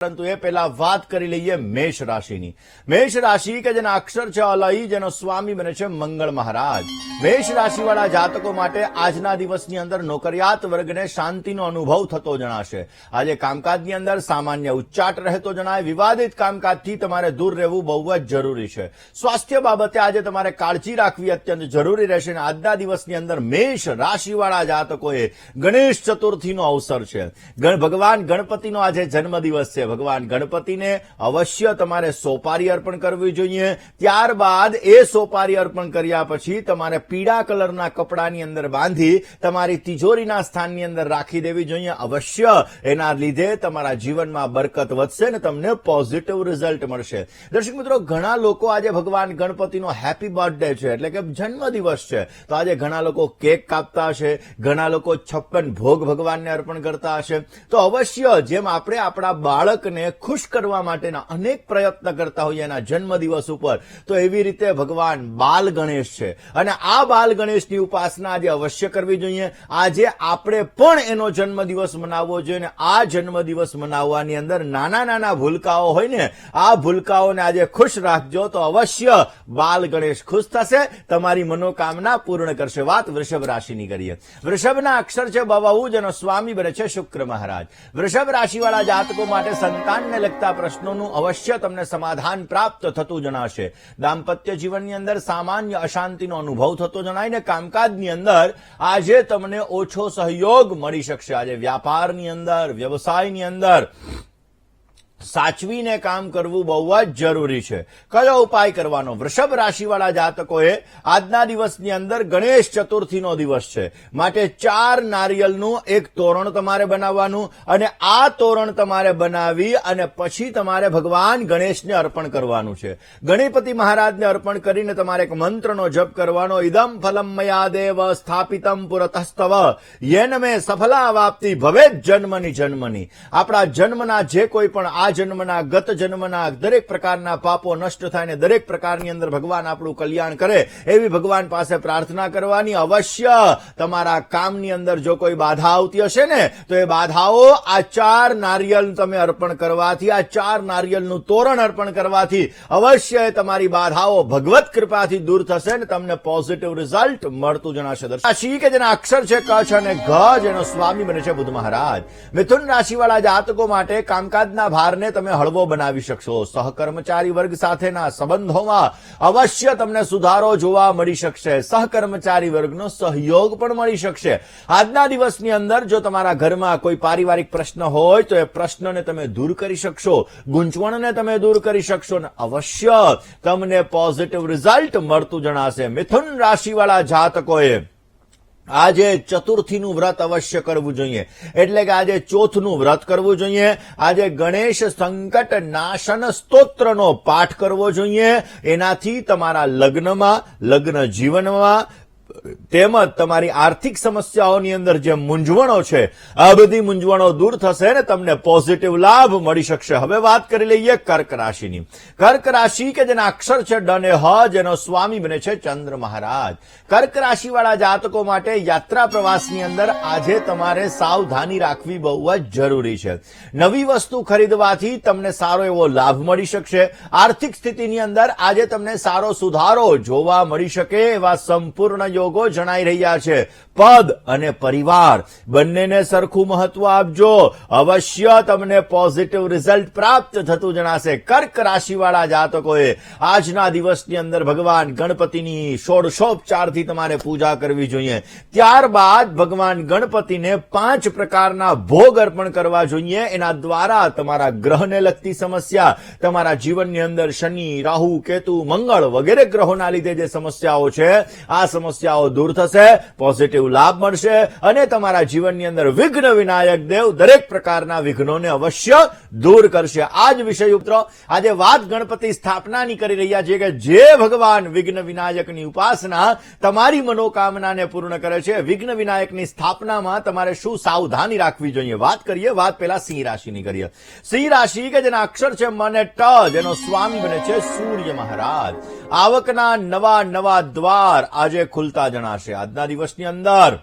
પરંતુ એ પહેલા વાત કરી લઈએ મેષ રાશિની. મેષ રાશિ કે જેના અક્ષર છે જેનો સ્વામી બને છે મંગળ મહારાજ. મેષ રાશિવાળા જાતકો માટે આજના દિવસની અંદર નોકરિયાત વર્ગને શાંતિનો અનુભવ થતો જણાશે. આજે કામકાજની અંદર સામાન્ય ઉચ્ચાટ રહેતો જણાય. વિવાદિત કામકાજથી તમારે દૂર રહેવું બહુ જ જરૂરી છે. સ્વાસ્થ્ય બાબતે આજે તમારે કાળજી રાખવી અત્યંત જરૂરી રહેશે અને આજના દિવસની અંદર મેષ રાશિવાળા જાતકોએ ગણેશ ચતુર્થીનો અવસર છે. ભગવાન ગણપતિનો આજે જન્મદિવસ છે. ભગવાન ગણપતિને અવશ્ય તમારે સોપારી અર્પણ કરવી જોઈએ. ત્યારબાદ એ સોપારી અર્પણ કર્યા પછી તમારે પીળા કલરના કપડાની અંદર બાંધી તમારી તિજોરીના સ્થાનની અંદર રાખી દેવી જોઈએ. અવશ્ય એના લીધે તમારા જીવનમાં બરકત વધશે ને તમને પોઝિટિવ રિઝલ્ટ મળશે. દર્શક મિત્રો, ઘણા લોકો આજે ભગવાન ગણપતિનો હેપી બર્થડે છે, એટલે કે જન્મદિવસ છે. તો આજે ઘણા લોકો કેક કાપતા હશે, ઘણા લોકો છપ્પન ભોગ ભગવાનને અર્પણ કરતા હશે. તો અવશ્ય જેમ આપણે આપણા બાળકને ખુશ કરવા માટેના અનેક પ્રયત્ન કરતા હોઈએ એના જન્મદિવસ ઉપર, તો એવી રીતે ભગવાન બાલ ગણેશ છે. અને આ બાલ ગણેશની ઉપાસના આજે અવશ્ય કરવી જોઈએ. આજે આપણે પણ એનો જન્મદિવસ મનાવવો જોઈએ આ જન્મદિવસ મનાવવાની અંદર નાના નાના ભૂલકાઓ હોય ને, આ ભૂલકાઓને આજે ખુશ રાખજો તો અવશ્ય બાલ ગણેશ ખુશ થશે. તમારી મનોકામના પૂર્ણ કરશે. વાત વૃષભ રાશિની કરીએ. વૃષભના અક્ષર છે બવાઉજ જેનો સ્વામી બને છે શુક્ર મહારાજ. વૃષભ રાશિવાળા જાતકો માટે સંતાનને લગતા પ્રશ્નોનું અવશ્ય તમને સમાધાન પ્રાપ્ત થતું જણાશે. દાંપત્ય જીવનની અંદર સામાન્ય અશાંતિનો અનુભવ થતો જણાય ને કામકાજની અંદર આજે તમને ઓછો સહયોગ મળી શકશે. આજે વ્યાપારની અંદર, વ્યવસાયની અંદર સાચવીને કામ કરવું બહુ જ જરૂરી છે. કયો ઉપાય કરવાનો? વૃષભ રાશિવાળા જાતકોએ આજના દિવસની અંદર ગણેશ ચતુર્થીનો દિવસ છે. માટે ચાર નારિયેલનું એક તોરણ તમારે બનાવવાનું અને આ તોરણ તમારે બનાવી અને પછી તમારે ભગવાન ગણેશને અર્પણ કરવાનું છે. ગણપતિ મહારાજને અર્પણ કરીને તમારે એક મંત્રનો જપ કરવાનો. ઇદમ ફલમ મયા દેવ સ્થાપિતમ પુરતસ્તવ. યેન મેં સફલા વાપતી ભવે જન્મની જન્મની. આપણા જન્મના જે કોઈ પણ આ જન્મના, ગત જન્મના, દરેક પ્રકારના પાપો નષ્ટ થાય ને દરેક પ્રકારની અંદર ભગવાન આપણું કલ્યાણ કરે, એવી ભગવાન પાસે પ્રાર્થના કરવાની અવશ્ય તમારા કામની અંદર જો કોઈ બાધા આવતી હશે ને, તો એ બાધાઓ આ ચાર નારિયેલ તમે અર્પણ કરવાથી, આ ચાર નારિયેલનું તોરણ અર્પણ કરવાથી અવશ્ય તમારી બાધાઓ ભગવત કૃપાથી દૂર થશે ને તમને પોઝિટિવ રિઝલ્ટ મળતું જણાશે. રાશિ કે જેના અક્ષર છે કચ્છ અને ઘ, જેનો સ્વામી બને છે બુધ મહારાજ મિથુન રાશિવાળા જાતકો માટે કામકાજના ભારને તમે હળવો બનાવી શકશો. સહકર્મચારી વર્ગ સાથેના સંબંધોમાં અવશ્ય તમને સુધારો જોવા મળી શકશે. સહકર્મચારી વર્ગનો સહયોગ પણ મળી શકશે. આજના દિવસની અંદર જો તમારા ઘરમાં કોઈ પારિવારિક પ્રશ્ન હોય, તો એ પ્રશ્નને તમે દૂર કરી શકશો. ગૂંચવણને તમે દૂર કરી શકશો અને અવશ્ય તમને પોઝિટિવ રિઝલ્ટ મળતું જણાશે. મિથુન રાશિવાળા જાતકોએ આજે ચતુર્થીનું વ્રત અવશ્ય કરવું જોઈએ. એટલે કે આજે ચોથનું વ્રત કરવું જોઈએ. આજે ગણેશ સંકટ નાશન સ્તોત્રનો પાઠ કરવો જોઈએ. એનાથી તમારા લગ્નમાં, લગ્ન જીવનમાં તેમજ તમારી આર્થિક સમસ્યાઓની અંદર જે મૂંઝવણો છે, આ બધી મૂંઝવણો દૂર થશે ને તમને પોઝિટિવ લાભ મળી શકશે. હવે વાત કરી લઈએ કર્ક રાશિની. કર્ક રાશિ કે જેના અક્ષર છે ડને હ, જેનો સ્વામી બને છે ચંદ્ર મહારાજ. કર્ક રાશિવાળા જાતકો માટે યાત્રા પ્રવાસની અંદર આજે તમારે સાવધાની રાખવી બહુ જ જરૂરી છે. નવી વસ્તુ ખરીદવાથી તમને સારો એવો લાભ મળી શકશે. આર્થિક સ્થિતિની અંદર આજે તમને સારો સુધારો જોવા મળી શકે એવા સંપૂર્ણ યોગો જણાઈ રહ્યા છે. પદ અને પરિવાર, બંનેને સરખું મહત્વ આપજો. અવશ્ય તમને પોઝિટિવ રિઝલ્ટ પ્રાપ્ત થતું જણાશે. કર્ક રાશિવાળા જાતકોએ આજના દિવસની અંદર ભગવાન ગણપતિની ષોડશોપચારથી તમારે પૂજા કરવી જોઈએ. ત્યારબાદ ભગવાન ગણપતિને પાંચ પ્રકારના ભોગ અર્પણ કરવા જોઈએ. એના દ્વારા તમારા ગ્રહને લગતી સમસ્યા, તમારા જીવનની અંદર શનિ, રાહુ, કેતુ, મંગળ વગેરે ગ્રહોના લીધે જે સમસ્યાઓ છે, આ સમસ્યાઓ દૂર થશે પોઝિટિવ લાભ મળશે અને તમારા જીવનની અંદર વિઘ્ન વિનાયક દેવ દરેક પ્રકારના વિઘ્નોને અવશ્ય દૂર કરશે. આ જ વિષય ઉપર આજે વાત ગણપતિ સ્થાપનાની કરી રહ્યા છીએ કે જે ભગવાન વિઘ્ન વિનાયકની ઉપાસના તમારી મનોકામનાને પૂર્ણ કરે છે. વિઘ્ન વિનાયકની સ્થાપનામાં તમારે શું સાવધાની રાખવી જોઈએ? વાત કરીએ, વાત પેલા સિંહ રાશિની કરીએ. સિંહ રાશિ કે જેના અક્ષર છે મને ટ, જેનો સ્વામી બને છે સૂર્ય મહારાજ. આવકના નવા નવા દ્વાર આજે ખુલતા જણાશે. આજના દિવસની અંદર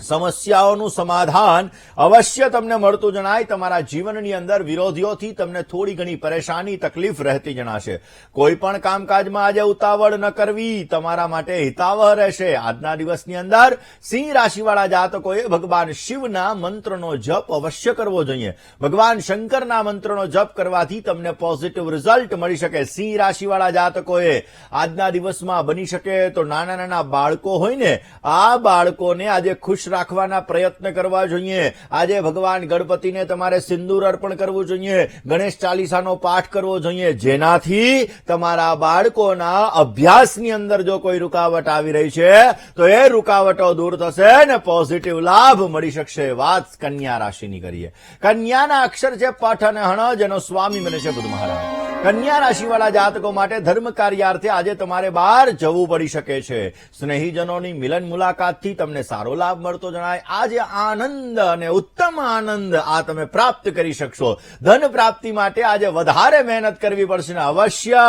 સમસ્યાઓનું સમાધાન અવશ્ય તમને મળતું જણાય. તમારા જીવનની અંદર વિરોધીઓથી તમને થોડી ઘણી પરેશાની, તકલીફ રહેતી જણાશે. કોઈ પણ કામકાજમાં આજે ઉતાવળ ન કરવી, તમારા માટે હિતાવહ રહેશે. આજના દિવસની અંદર સિંહ રાશિવાળા જાતકોએ ભગવાન શિવના મંત્રનો જપ અવશ્ય કરવો જોઈએ. ભગવાન શંકરના મંત્રનો જપ કરવાથી તમને પોઝિટિવ રિઝલ્ટ મળી શકે. સિંહ રાશિવાળા જાતકોએ આજના દિવસમાં બની શકે તો નાના નાના બાળકો હોય ને, આ બાળકોને આજે ખુશ રાખવાના પ્રયત્ન કરવા જોઈએ. આજે ભગવાન ગણપતિને તમારે સિંદૂર અર્પણ કરવું જોઈએ. ગણેશ ચાલીસાનો પાઠ કરવો જોઈએ. જેનાથી તમારા બાળકોના અભ્યાસની અંદર જો કોઈ રૂકાવટ આવી રહી છે, તો એ રૂકાવટો દૂર થશે ને પોઝિટિવ લાભ મળી શકશે. વાત કન્યા રાશિની કરીએ. કન્યાના અક્ષર છે, પઠ અને હણ, જેનો સ્વામી બને છે બુધ મહારાજ. કન્યા રાશિવાળા જાતકો માટે ધર્મ કાર્યાર્થે આજે તમારે બહાર જવું પડી શકે છે. સ્નેહીજનોની મિલન મુલાકાતથી તમને સારો લાભ મળતો જણાય. આજે આનંદ અને ઉત્તમ આનંદ આ તમે પ્રાપ્ત કરી શકશો. ધન પ્રાપ્તિ માટે આજે વધારે મહેનત કરવી પડશે ને અવશ્ય.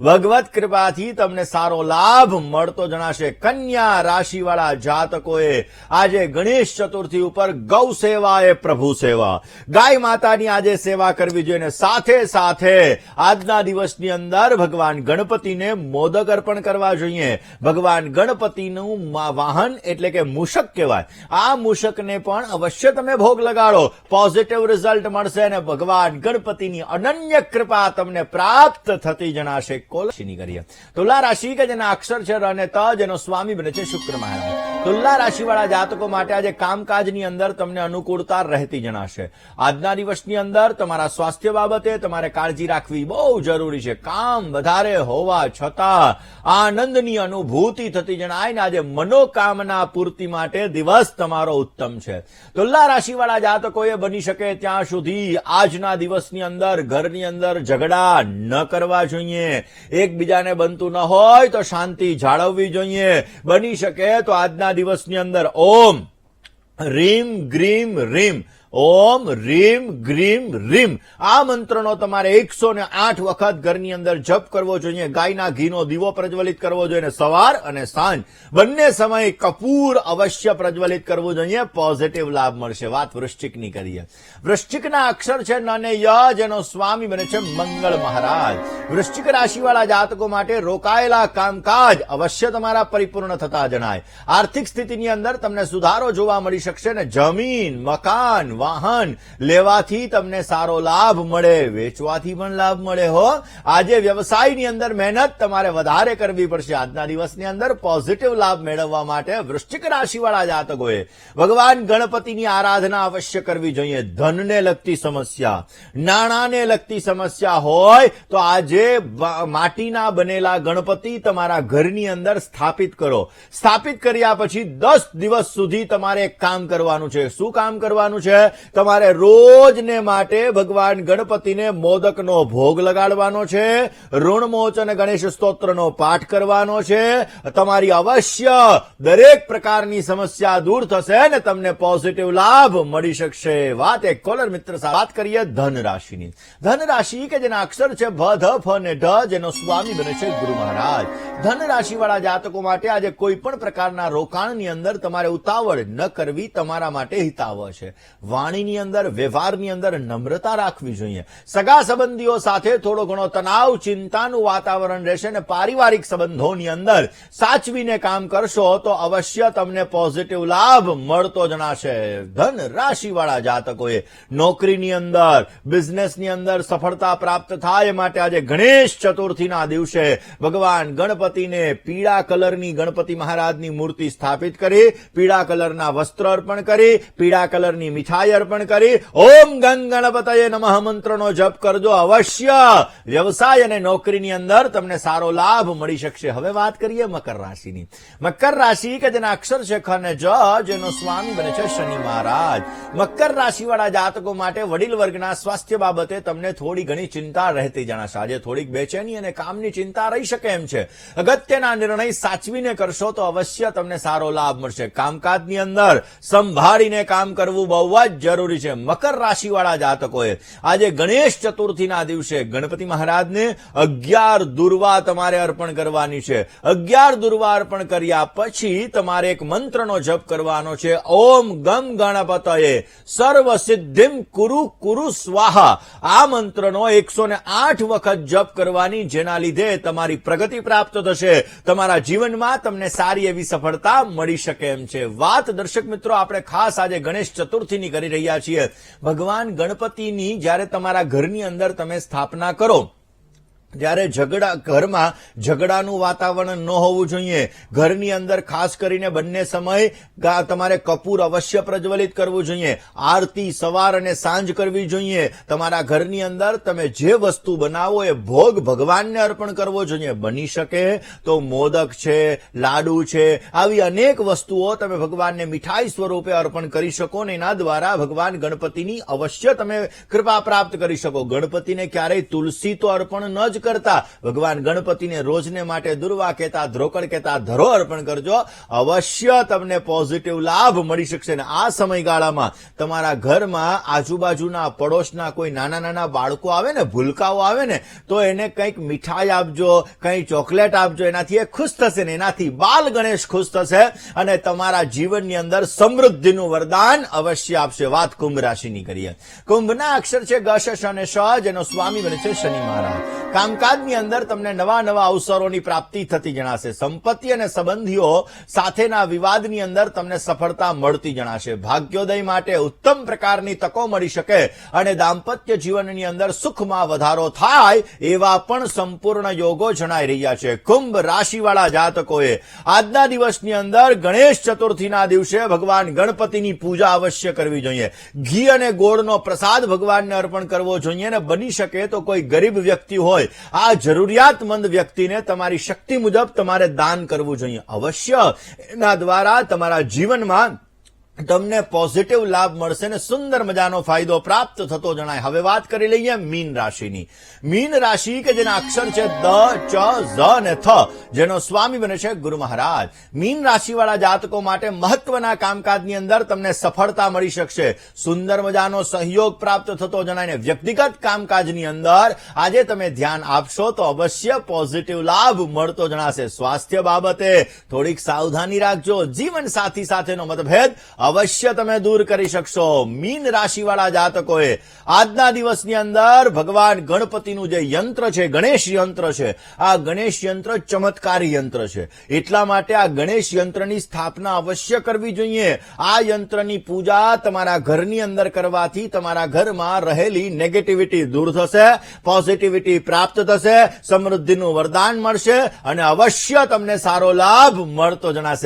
ભગવત કૃપાથી તમને સારો લાભ મળતો જણાશે. કન્યા રાશિવાળા જાતકોએ આજે ગણેશ ચતુર્થી ઉપર ગૌ સેવા એ પ્રભુ સેવા. ગાય માતાની આજે સેવા કરવી જોઈએ સાથે સાથે આજના દિવસની અંદર ભગવાન ગણપતિને મોદક અર્પણ કરવા જોઈએ. ભગવાન ગણપતિનું વાહન એટલે કે મૂષક કહેવાય. આ મૂષકને પણ અવશ્ય તમે ભોગ લગાડો. પોઝિટિવ રિઝલ્ટ મળશે અને ભગવાન ગણપતિની અનન્ય કૃપા તમને પ્રાપ્ત થતી જણાશે. કોલશીની કરીએ. તુલા રાશિ કે જેના અક્ષર છે અને ત જેનો સ્વામી બને છે શુક્ર મહારાજ. તુલા રાશિવાળા જાતકો માટે આજે કામકાજની અંદર તમને અનુકૂળતા રહેતી જણાશે. આજના દિવસની અંદર તમારા સ્વાસ્થ્ય બાબતે તમારે કાળજી રાખવી બહુ જરૂરી છે. કામ વધારે હોવા છતાં આનંદની અનુભૂતિ થતી જણાય ને આજે મનોકામના પૂર્તિ માટે દિવસ તમારો ઉત્તમ છે. તુલા રાશિવાળા જાતકોએ બની શકે ત્યાં સુધી આજના દિવસની અંદર, ઘરની અંદર ઝઘડા ન કરવા જોઈએ. એકબીજાને બનતું ન હોય તો શાંતિ જાળવવી જોઈએ. બની શકે તો આજના દિવસની અંદર ઓમ, રીમ, ગ્રીમ, રીમ. ઓમ રીમ ગ્રીમ રીમ. આ મંત્રનો તમારે એકસો ને આઠ વખત ઘરની અંદર જપ કરવો જોઈએ, ગાયના ઘીનો દીવો પ્રજ્વલિત કરવો જોઈએ સવાર અને સાંજ. બંને સમયે કપૂર અવશ્ય પ્રજ્વલિત કરવું જોઈએ, પોઝિટિવ લાભ મળશે. વાત વૃશ્ચિકની કરીએ. વૃશ્ચિકના અક્ષર છે ન અને ય જેનો સ્વામી બને છે મંગળ મહારાજ. વૃશ્ચિક રાશિવાળા જાતકો માટે રોકાયેલા કામકાજ અવશ્ય તમારા પરિપૂર્ણ થતા જણાય. આર્થિક સ્થિતિની અંદર તમને સુધારો જોવા મળી શકશે ને જમીન, મકાન વાહન લેવાથી તમને સારો લાભ મળે, વેચવાથી પણ લાભ મળે, હો. આજે વ્યવસાયની અંદર મહેનત તમારે વધારે કરવી પડશે. આજના દિવસની અંદર પોઝિટિવ લાભ મેળવવા માટે વૃશ્ચિક રાશિવાળા જાતકોએ ભગવાન ગણપતિની આરાધના અવશ્ય કરવી જોઈએ. ધનને લગતી સમસ્યા, નાણાંને લગતી સમસ્યા હોય તો આજે માટીના બનેલા ગણપતિ તમારા ઘરની અંદર સ્થાપિત કરો. સ્થાપિત કર્યા પછી દસ દિવસ સુધી તમારે એક કામ કરવાનું છે. શું કામ કરવાનું છે? તમારે રોજને માટે ભગવાન ગણપતિને મોદકનો ભોગ લગાડવાનો છે, ઋણમોચન ગણેશ સ્તોત્રનો પાઠ કરવાનો છે. તમારી અવશ્ય દરેક પ્રકારની સમસ્યા દૂર થશે ને તમને પોઝિટિવ લાભ મળી શકશે. વાત એક કોલર મિત્ર વાત કરીએ ધન રાશિની રાશિ કે જેના અક્ષર છે ભ, ધ, ફ અને ઢ, જેનો સ્વામી બને છે ગુરુ મહારાજ. ધન રાશિવાળા જાતકો માટે આજે કોઈ પણ પ્રકારના રોકાણની અંદર તમારે ઉતાવળ ન કરવી, તમારા માટે હિતાવહ છે. વાણીની અંદર, વ્યવહારની અંદર નમ્રતા રાખવી જોઈએ. સગા સંબંધીઓ સાથે થોડો ઘણો તણાવ, ચિંતાનું વાતાવરણ રહેશે અને પારિવારિક સંબંધોની અંદર સાચવીને કામ કરશો તો અવશ્ય તમને પોઝિટિવ લાભ મળતો જણાશે. ધન રાશિવાળા જાતકોએ નોકરીની અંદર બિઝનેસની અંદર સફળતા પ્રાપ્ત થાય માટે આજે ગણેશ ચતુર્થીના દિવસે ભગવાન ગણપતિને પીળા કલરની ગણપતિ મહારાજની મૂર્તિ સ્થાપિત કરી, પીળા કલરના વસ્ત્ર અર્પણ કરી, પીળા કલરની મીઠાઈ અર્પણ કરી ઓમ ગંગ ગણપતયે નમઃ મંત્રનો જપ કરજો અવશ્ય વ્યવસાય અને નોકરીની અંદર તમને સારો લાભ મળી શકશે। હવે વાત કરીએ મકર રાશિની। મકર રાશિ કે જેના અક્ષર છે ખ જ જેનો સ્વામી બને છે શનિ મહારાજ। મકર રાશિવાળા જાતકો માટે વડીલ વર્ગના સ્વાસ્થ્ય બાબતે તમને થોડી ઘણી ચિંતા રહેતી જણાશે। આજે થોડીક બેચેની અને કામની ચિંતા રહી શકે એમ છે। અગત્યના નિર્ણય સાચવીને કરશો તો અવશ્ય તમને સારો લાભ મળશે। કામકાજની અંદર સંભાળીને કામ કરવું બહુ જ જ જરૂરી છે. મકર રાશિવાળા જાતકોએ આજે ગણેશ ચતુર્થીના દિવસે ગણપતિ મહારાજને અગિયાર દુર્વા તમારે અર્પણ કરવાની છે. અગિયાર દુર્વા અર્પણ કર્યા પછી તમારે એક મંત્રનો જપ કરવાનો છે. ઓમ ગમ ગણપતયે. સર્વ સિદ્ધિમ કુરુ કુરુ સ્વાહા. આ મંત્રનો એકસો આઠ વખત જપ કરવાની જેના લીધે તમારી પ્રગતિ પ્રાપ્ત થશે. તમારા જીવનમાં તમને સારી એવી સફળતા મળી શકે એમ છે. વાત દર્શક મિત્રો, આપણે ખાસ આજે ગણેશ ચતુર્થીની કરી રહ્યા છીએ. ભગવાન ગણપતિની જ્યારે તમારા ઘરની અંદર તમે સ્થાપના કરો જ્યારે ઝઘડા, ઘરમાં ઝઘડાનું વાતાવરણ ન હોવું જોઈએ, ઘરની અંદર ખાસ કરીને બંને સમય તમારે કપૂર અવશ્ય પ્રજ્વલિત કરવું જોઈએ, આરતી સવાર અને સાંજ કરવી જોઈએ. તમારા ઘરની અંદર તમે જે વસ્તુ બનાવો એ ભોગ ભગવાનને અર્પણ કરવો જોઈએ. બની શકે તો મોદક છે, લાડુ છે, આવી અનેક વસ્તુઓ તમે ભગવાનને મીઠાઈ સ્વરૂપે અર્પણ કરી શકો ને એના દ્વારા ભગવાન ગણપતિની અવશ્ય તમે કૃપા પ્રાપ્ત કરી શકો. ગણપતિને ક્યારેય તુલસી તો અર્પણ ન જ કરતા ભગવાન ગણપતિને રોજને માટે દુર્વા કહેતા, ધ્રોકડ કહેતા, ધરો અર્પણ કરજો. અવશ્ય તમને પોઝિટિવ લાભ મળી શકશે. ને આ સમયગાળામાં તમારા ઘરમાં આજુબાજુના પડોશના કોઈ નાના નાના બાળકો આવે ને, ભૂલકાઓ આવે ને, તો એને કંઈક મીઠાઈ આપજો, કંઈ ચોકલેટ આપજો. એનાથી એ ખુશ થશે ને, એનાથી બાલ ગણેશ ખુશ થશે અને તમારા જીવનની અંદર સમૃદ્ધિનું વરદાન અવશ્ય આપશે. વાત કુંભ રાશિની કરીએ. કુંભના અક્ષર છે ગ, શ શ અને શ જેનો સ્વામી બને છે શનિ મહારાજ. કામકાજની અંદર તમને નવા નવા અવસરોની પ્રાપ્તિ થતી જણાશે. સંપત્તિ અને સંબંધીઓ સાથેના વિવાદની અંદર તમને સફળતા મળતી જણાશે. ભાગ્યોદય માટે ઉત્તમ પ્રકારની તકો મળી શકે અને દાંપત્ય જીવનની અંદર સુખમાં વધારો થાય એવા પણ સંપૂર્ણ યોગો જણાઈ રહ્યા છે. કુંભ રાશિવાળા જાતકોએ આજના દિવસની અંદર ગણેશ ચતુર્થીના દિવસે ભગવાન ગણપતિની પૂજા અવશ્ય કરવી જોઈએ. ઘી અને ગોળનો પ્રસાદ ભગવાનને અર્પણ કરવો જોઈએ અને બની શકે તો કોઈ ગરીબ વ્યક્તિ હોય આ જરૂરિયાતમંદ વ્યક્તિને તમારી શક્તિ મુજબ તમારે દાન કરવું જોઈએ અવશ્ય. એના દ્વારા તમારા જીવનમાં તમને પોઝિટિવ લાભ મળશે ને સુંદર મજાનો ફાયદો પ્રાપ્ત થતો જણાય. હવે વાત કરી લઈએ મીન રાશિની. મીન રાશિ કે જેના અક્ષર છે દ, ચ, ઝ ને થ, જેનો સ્વામી બને છે ગુરુ મહારાજ. મીન રાશિવાળા જાતકો માટે મહત્વના કામકાજની અંદર તમને સફળતા મળી શકશે. સુંદર મજાનો સહયોગ પ્રાપ્ત થતો જણાય ને વ્યક્તિગત કામકાજની અંદર આજે તમે ધ્યાન આપશો તો અવશ્ય પોઝિટિવ લાભ મળતો જણાશે. સ્વાસ્થ્ય બાબતે થોડીક સાવધાની રાખજો. જીવન સાથી સાથેનો મતભેદ અવશ્ય તમે દૂર કરી શકશો. મીન રાશિવાળા જાતકોએ આજના દિવસની અંદર ભગવાન ગણપતિનું જે યંત્ર છે, ગણેશ યંત્ર છે, આ ગણેશ યંત્ર ચમત્કારી યંત્ર છે. એટલા માટે આ ગણેશ યંત્રની સ્થાપના અવશ્ય કરવી જોઈએ. આ યંત્રની પૂજા તમારા ઘરની અંદર કરવાથી તમારા ઘરમાં રહેલી નેગેટિવિટી દૂર થશે પોઝિટિવિટી પ્રાપ્ત થશે, સમૃદ્ધિનું વરદાન મળશે અને અવશ્ય તમને સારો લાભ મળતો જણાશે.